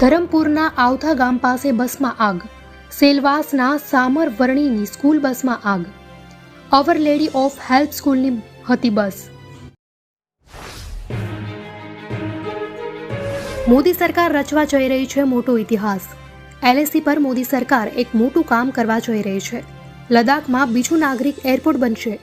ધરમપુરના આવથા ગામ પાસે બસમાં આગ. સેલવાસના સામર વર્ણીની સ્કૂલ બસમાં આગ. અવર લેડી ઓફ હેલ્પ સ્કૂલની હતી બસ. મોદી સરકાર રચવા જઈ રહી છે મોટો ઇતિહાસ. એલએસી પર મોદી સરકાર એક મોટું કામ કરવા જઈ રહી છે. લદ્દાખમાં બીજું નાગરિક એરપોર્ટ બનશે.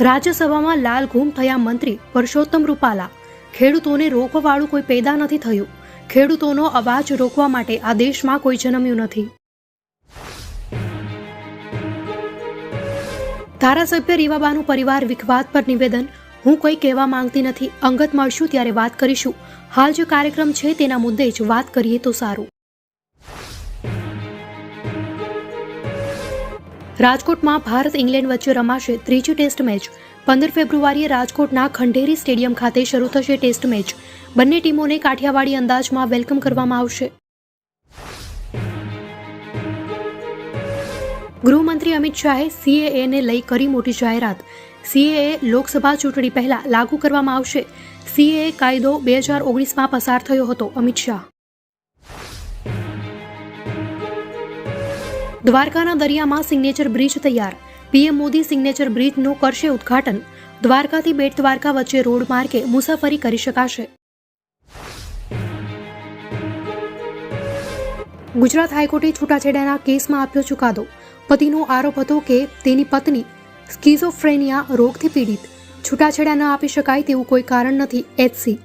રાજ્યસભામાં લાલ ગુમ થયા મંત્રી પરસોત્તમ રૂપાલા. ખેડૂતોને રોકવાવાળું કોઈ પેદા નથી થયું. ખેડૂતોનો અવાજ રોકવા માટે આ દેશમાં કોઈ જન્મ્યું નથી. ધારાસભ્ય રીવાબાનું પરિવાર વિખવાદ પર નિવેદન. હું કોઈ કહેવા માંગતી નથી. અંગત મળશું ત્યારે વાત કરીશું. હાલ જે કાર્યક્રમ છે તેના મુદ્દે જ વાત કરીએ તો સારું. રાજકોટમાં ભારત ઇંગ્લેન્ડ વચ્ચે રમાશે ત્રીજી ટેસ્ટ મેચ. પંદર ફેબ્રુઆરીએ રાજકોટના ખંડેરી સ્ટેડિયમ ખાતે શરૂ થશે ટેસ્ટ મેચ. બંને ટીમોને કાઠિયાવાડી અંદાજમાં વેલકમ કરવામાં આવશે. ગૃહમંત્રી અમિત શાહે સીએએને લઈ કરી મોટી જાહેરાત. સીએએ લોકસભા ચૂંટણી પહેલા લાગુ કરવામાં આવશે. સીએએ કાયદો બે હજાર ઓગણીસમાં પસાર થયો હતો, અમિત શાહ. દ્વારકાના દરિયામાં સિગ્નેચર બ્રિજ તૈયાર. પીએમ મોદી સિગ્નેચર બ્રિજનું કરશે ઉદ્ઘાટન. દ્વારકાથી બેટ દ્વારકા વચ્ચે રોડ માર્ગે મુસાફરી કરી શકાશે. ગુજરાત હાઈકોર્ટે છૂટાછેડાના કેસમાં આપ્યો ચુકાદો. પતિનો આરોપ હતો કે તેની પત્ની સ્કીઝોફ્રેનિયા રોગથી પીડિત. છૂટાછેડા ન આપી શકાય તેવું કોઈ કારણ નથી એચસી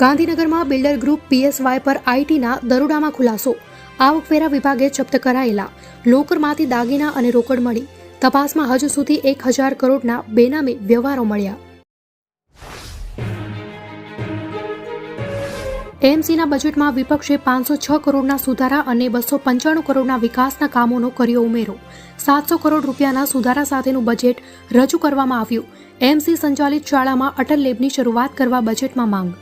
ગાંધીનગરમાં બિલ્ડર ગ્રુપ પીએસવાય પર આઈટીના દરોડામાં ખુલાસો. આવકવેરા વિભાગે જપ્ત કરાયેલા. લોકરમાંથી દાગીના અને રોકડ મળી. તપાસમાં હજુ સુધી એક હજાર કરોડના બેનામી વ્યવહારો મળ્યા. એએમસીના બજેટમાં વિપક્ષે પાંચસો છ કરોડના સુધારા અને બસો પંચાણું કરોડના વિકાસના કામોનો કર્યો ઉમેરો. સાતસો કરોડ રૂપિયાના સુધારા સાથેનું બજેટ રજૂ કરવામાં આવ્યું. એમસી સંચાલિત શાળામાં અટલ લેબની શરૂઆત કરવા બજેટમાં માંગ.